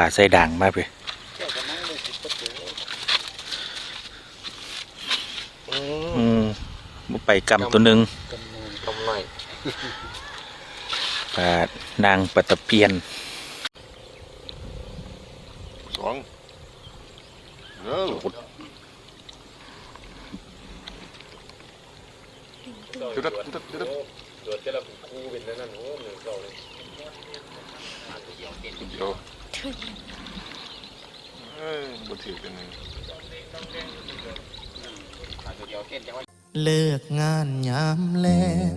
ป่าใส่ด่างมากเลยอืมบ่ไปกำตัวหนึ่งกำหน่อยป่านางปัตตะเพียนสองเออจุดจุดจุดจุดตัวเจ้า ละคู่เป็นนั่นโอ้หนึ่งสองเลยเดียวเอ้ยบ่ถือกันหนึ่งเดียวเต้นจังว่าเลิกงานยามแลง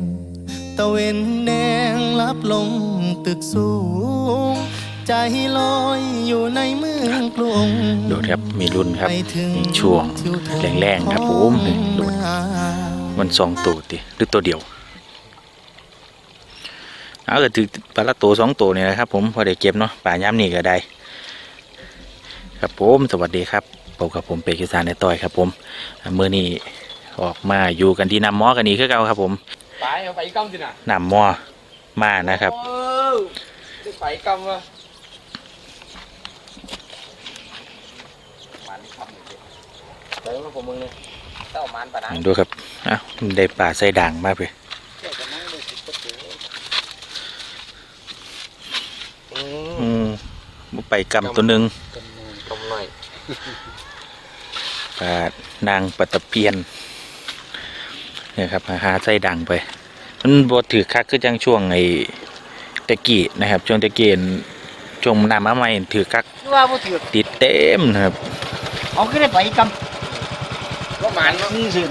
ตะเวนแดงลับลงตึกสูง ใจลอยอยู่ในเมืองกรุงดูครับมีรุ่นครับไปถึงมีช่วงทิทแรงๆครับผมนี่ดูเมืองมันสองตัวติหรือตัวเดียว เอาก็ถือปลาละตัวสองตัวเนี่ยนะครับ ผมพอได้เก็บเนาะป่าย้ำนี่ก็ได้ ครับผมสวัสดีครับพบกับผมเป็กกิสานในต้อยครับ ผมอ่ามื่อนี้ออกมาอยู่กันที่น้ำมอกันนี่คือเก่าครับ ผมไปเอาไปกำสินะน้ำมอมานะครับโอ้ได้ไปกำวะมันคำเลยเติมมาผมมึงเลยเต้ามันปะนะดูครับอ้าวได้ป่าใส่ด่างมากเลย อืม บ่ไปกำตัวหนึ่งกำหน่อยป่านางปัตตะเพียนเนี่ยครับหาใส่ด่างไป มันบดถือคักคือจังช่วงไอ้ตะกี้นะครับ ช่วงตะกี้นั่นช่วงน้ำมาใหม่ถือคักว่าบ่ถือติดเต็มนะครับเอาขึ้นได้ไปกำว่ามันนี่สิ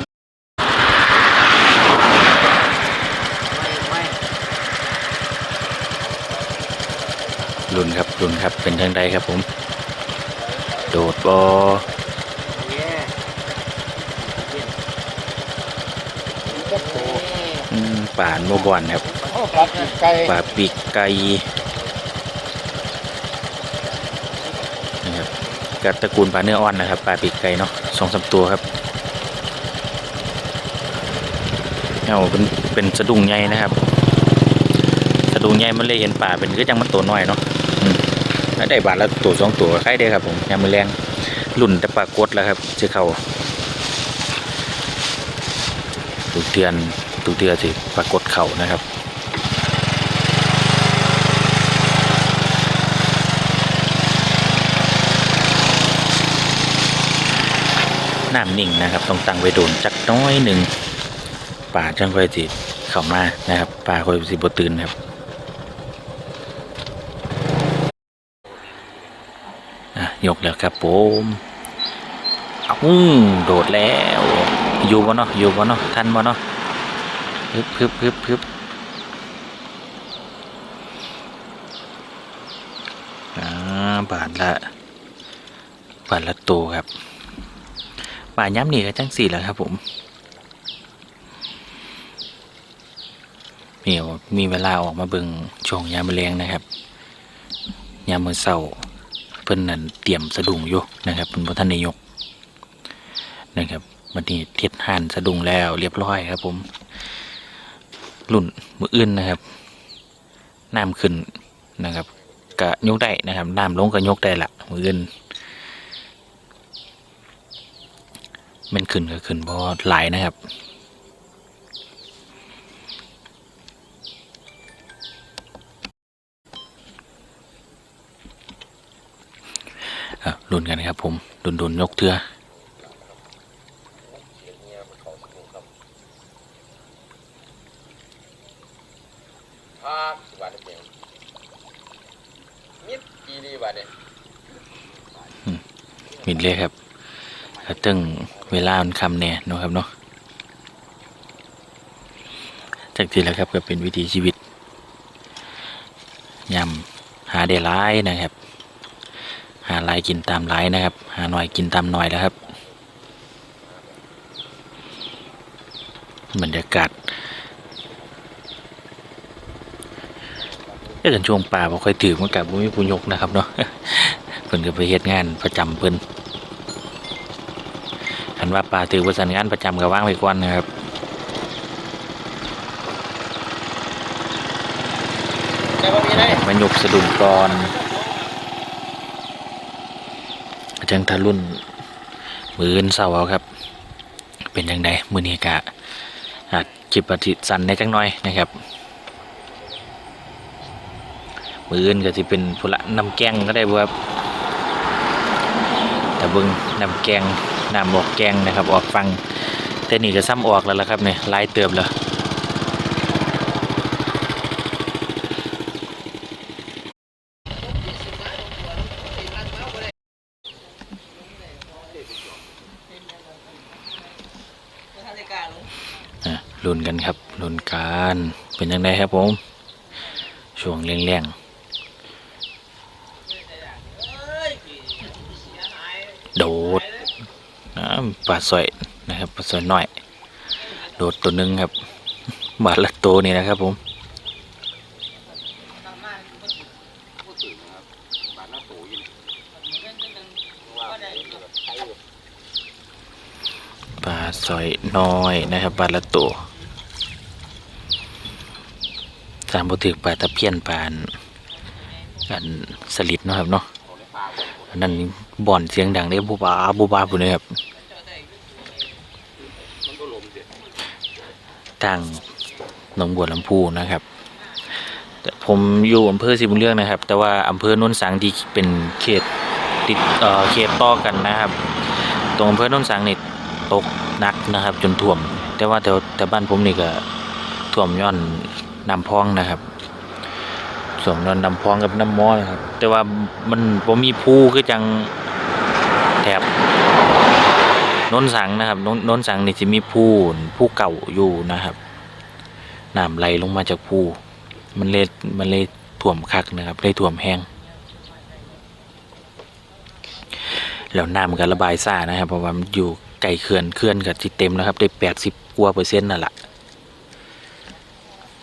ไม่รุนครับ รุนครับเป็นทางใดครับผม โดดบอป่านโมบอนครับป่าปีกไก่นะครับกับตระกูลปลาเนื้ออ่อนนะครับปลาปีกไก่เนาะสองสามตัวครับเอาเป็นเป็นสะดุ้งใหญ่นะครับ สะดุ้งใหญ่มันเลยเห็นป่าเป็นก็จังมันตัวน้อยเนาะ แล้วได้บาทละตัวสองตัวใครได้ครับผมยามมือแรงรุ่นแต่ปลากดแล้วครับจะเขาตุกเตือนตุกเตือนสิปรากฏเข่านะครับน้ำนิ่งนะครับต้องตั้งไว้โดนจักน้อยหนึ่งป่าจังค่อยสิเข้ามานะครับป่าค่อยสิบตื่นครับอะ ยกแล้วครับผมอาอืมโดดแล้ว อยู่บ่เนาะอยู่บ่เนาะทันบ่เนาะพึบพึบพึบพึบอ่าบาทละบาทละตัวครับป่าย้ำหนี่ก็จังสี่แล้วครับผมเดี๋ยวมีเวลาออกมาเบิ่งช่วงยามมะแรงนะครับ ยามมือเศร้า พิ่นนั่นเตรียมสะดุ้งอยู่นะครับเป็นพระท่านนายกนะครับวันนี้เทียดห่านสะดุ้งแล้วเรียบร้อยครับผมรุ่นมืออื่นนะครับน้ำขึ้นนะครับกะยกได้นะครับน้ำลงก็ยกได้ละมืออื่นมันขึ้นก็ขึ้นเพราะหลายนะครับ อะลุ้นกันนะครับผมดุนดุนๆยกเทือภาคบาทเดียวนิดกี่ดีบาทเนี่ยมิดเลยครับถ้าตึงเวลามันคำเนี่ยเนาะครับเนาะจากที่แล้วครับก็เป็นวิถีชีวิตยำหาได้ร้ายนะครับ หาหลายกินตามหลายนะครับ หาหน่อยกินตามหน่อยแล้วครับบรรยากาศเอ้กันช่วงป่าบ่ค่อยถือมันกับบ่มีผู้ยกนะครับเนาะเพิ่นก็ไปเฮ็ดงานประจำเพิ่นคันว่าป่าถือว่าสันงานประจำก็ว่างไปก่อนนะครับแต่ว่ามีอะไรมายกสะดุ้งก่อน จังทารุ่นมืออื่นเศร้าเอาครับ เป็นยังไงมือนี้กะอาจจิบปฏิสันในจังน้อยนะครับมืออื่นก็จะเป็นพละน้ำแกงก็ได้ครับแต่เบิ้งน้ำแกงน้ำออกแกงนะครับ ออกฟังแต่นี่ก็ซ้ำออกแล้วละครับเนี่ยลายเติบแล้ว อะ ลุ้นกันครับลุ้นกันเป็นยังไงครับผม ช่วงแรงๆโดดนะปลาสอยนะครับปลาสอยหน้อย โดดตัวหนึงครับ บาทละตัวนี่นะครับผม ปลาสอยน้อยนะครับบาละตัวสามบุถึกปลาตะเพียนปลาอันสลิดนะครับเนาะอันนั้นบ่อนเสียงดังได้บูบาบูบาปุ่นเลยครับทางหนองบัวลำพูนะครับแต่ผมอยู่อำเภอสิบุญเรื่องนะครับ แต่ว่าอำเภอโนนสังที่เป็นเขตติดเอ่อเขตต่อกันนะครับ ตรงอำเภอโนนสังนี่ ตกนักนะครับ จนท่วม แต่ว่าแต่แต่บ้านผมนี่ก็ท่วมย้อนน้ำพองนะครับส่วนย้อนน้ำพองกับน้ำมอนะครับ แต่ว่ามันผมมีภูคือจังแถบน้นสังนะครับนนน้นสังนี่จะมีผู้ผู้เก่าอยู่นะครับน้ำไหลลงมาจากผู้มันเลยมันเลยถ่วมคักนะครับเลยถ่วมแห้ง แล้วน้ำก็ระบายซ่านะครับ เพราะว่ามันอยู่ไกลเขื่อนเขื่อนกับที่เต็มนะครับ ได้แปดสิบกว่าเปอร์เซ็นต์นั่นแหละ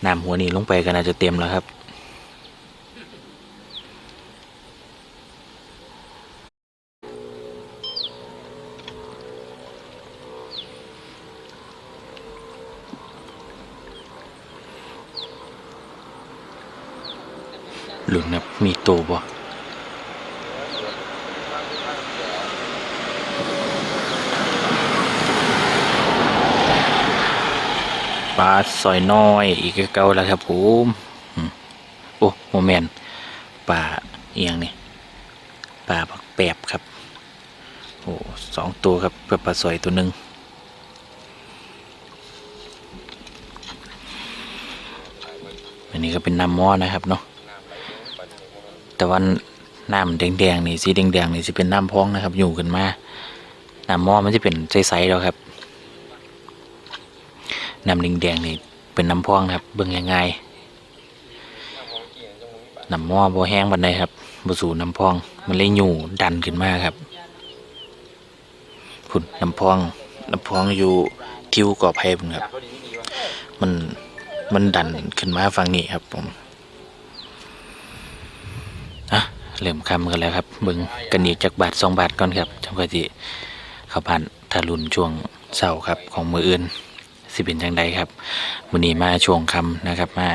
น้ำหัวนี้ลงไปก็น่าจะเต็มแล้วครับหลุนนะมีโตบ่ ปลาซอยน้อยอีกเก่าแล้วครับผมโอ้โมเมนปลาเอียงนี่ปลาปักแปบครับโอ้สองตัวครับเพื่อปลาซอยตัวหนึ่งอันนี้ก็เป็นน้ำมอนะครับเนาะแต่ว่าน้ำแดงๆนี่สีแดงๆนี่สิเป็นน้ำพองนะครับ อยู่ขึ้นมาน้ำมอมันจะเป็นใสๆแล้วครับ น้ำแดงๆนี่เป็นน้ำพองครับ เบิ่งง่ายๆน้ำหม้อบ่แห้งบันไดครับบ่สู่น้ำพอง มันเลยอยู่ดันขึ้นมาครับพุ่นน้ำพองน้ำพองอยู่ทิวกอไผ่พุ่นครับ มันมันดันขึ้นมาฝั่งนี้ครับผมอะเริ่มคำกันแล้วครับเบิ่งกันอีกจากบาทสองบาทก่อนครับจังก็สิเข้าผ่านทารุนช่วงเสาร์ครับของมืออื่น สิเป็นจังใดครับมื้อนี้มาช่วงคำนะครับ มา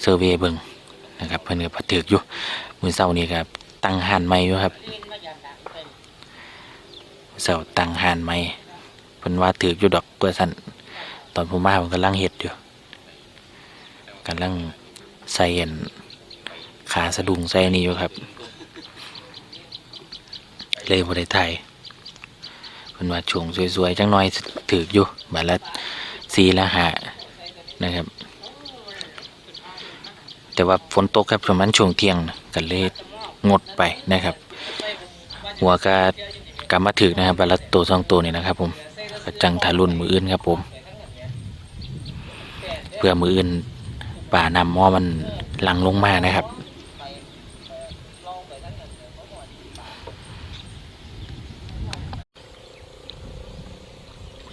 เซอร์เวย์เบิ่งนะครับเพิ่นก็พัดถึกอยู่มื้อเสาร์นี้ครับตั้งหานใหม่อยู่ครับเสาร์ตั้งหานใหม่เพิ่นว่าถึกอยู่ดอกเพื่อสั่นตอนผมมาผมกำลังเฮ็ดอยู่กำลังใส่อันขาสะดุ้งใส่อันนี่อยู่ครับเลยบริไทยเป็นว่าช่วงสวยๆจังหน้อยถืออยู่บาทละ สีละหานะครับ แต่ว่าฝนตกครับประมาณช่วงเที่ยงกันเลยงดไปนะครับ หัวกากำมาถือนะครับบาลตัวสองตัวนี่นะครับ ผมกระจังทารุนมืออื่นครับผม เพื่อมืออื่นป่านำหม้อมันหลังลงมานะครับ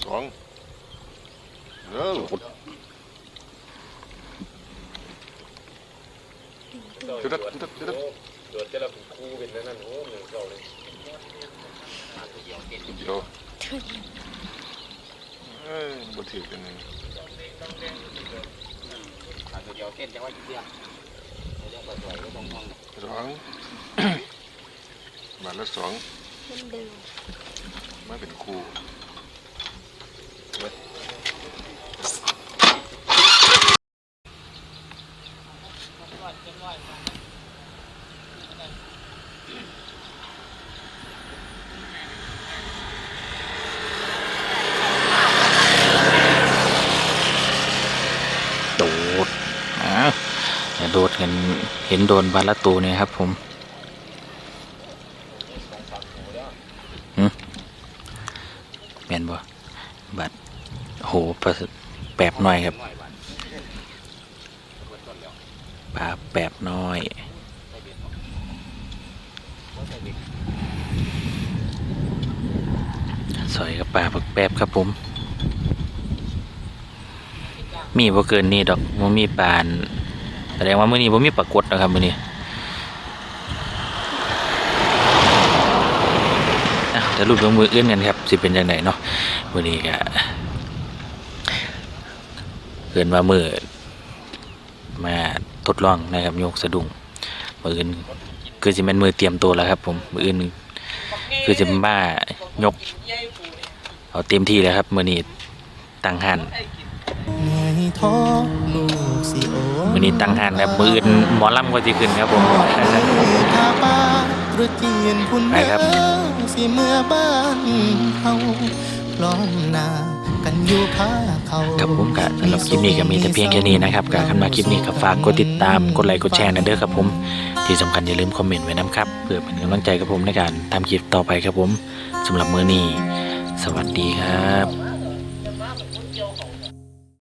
สองเร็ว จุดจุดจุดจุดโดนจะละคู่เป็นนั่นโอ้หนึ่งเก้าเลยเดี๋ยวเอ้ยบ่ถือกันหนึ่งเดี๋ยวเต้นจังว่าเดียวสองบาทละสองเล่นเดิมมาเป็นครู โดดอ้าวอย่า โดดกันเห็นโดนบาละตูเนี่ยครับ ผมหึแมนบ่บัดโหแปบหน้อยครับปลาแปบน้อยสอยกับปลาปักแปบครับผม มีบ่เกินนี่ดอกบ่มีปลาน แสดงว่ามื้อนี้บ่มีปรากฏนะครับมื้อนี้อะรูปลงมืออื่นกันครับสิเป็นจังไดเนาะมื้อนี้ก็เกินว่ามื้อมาทดลองนะครับยกสะดุ้งมืออื่นคือสิแม่นมือเตรียมตัวแล้วครับ ผมมืออื่นคือจะมายกเอาเต็มที่แล้วครับมื้อนี้ตั้งหัน โอมือนี้ตั้งหันครับมืออื่นหมอลำก็จะขึ้นครับผมทาปาตรุษจีนพุ่นไปครับเด้อสิเมื่อบ้านเฮาล้อมหนากันอยู่พาเขาครับผมกะสำหรับคลิปนี้ก็มีแต่เพียงแค่นี้นะครับกะคันมาคลิปนี้ก็ฝากกดติดตามกดไลค์กดแชร์นะเด้อครับผม ที่สำคัญอย่าลืมคอมเมนต์ไว้นะครับเพื่อเป็นกำลังใจกับผมในการทำคลิปต่อไปครับผมสำหรับมื้อนี้ สวัสดีครับ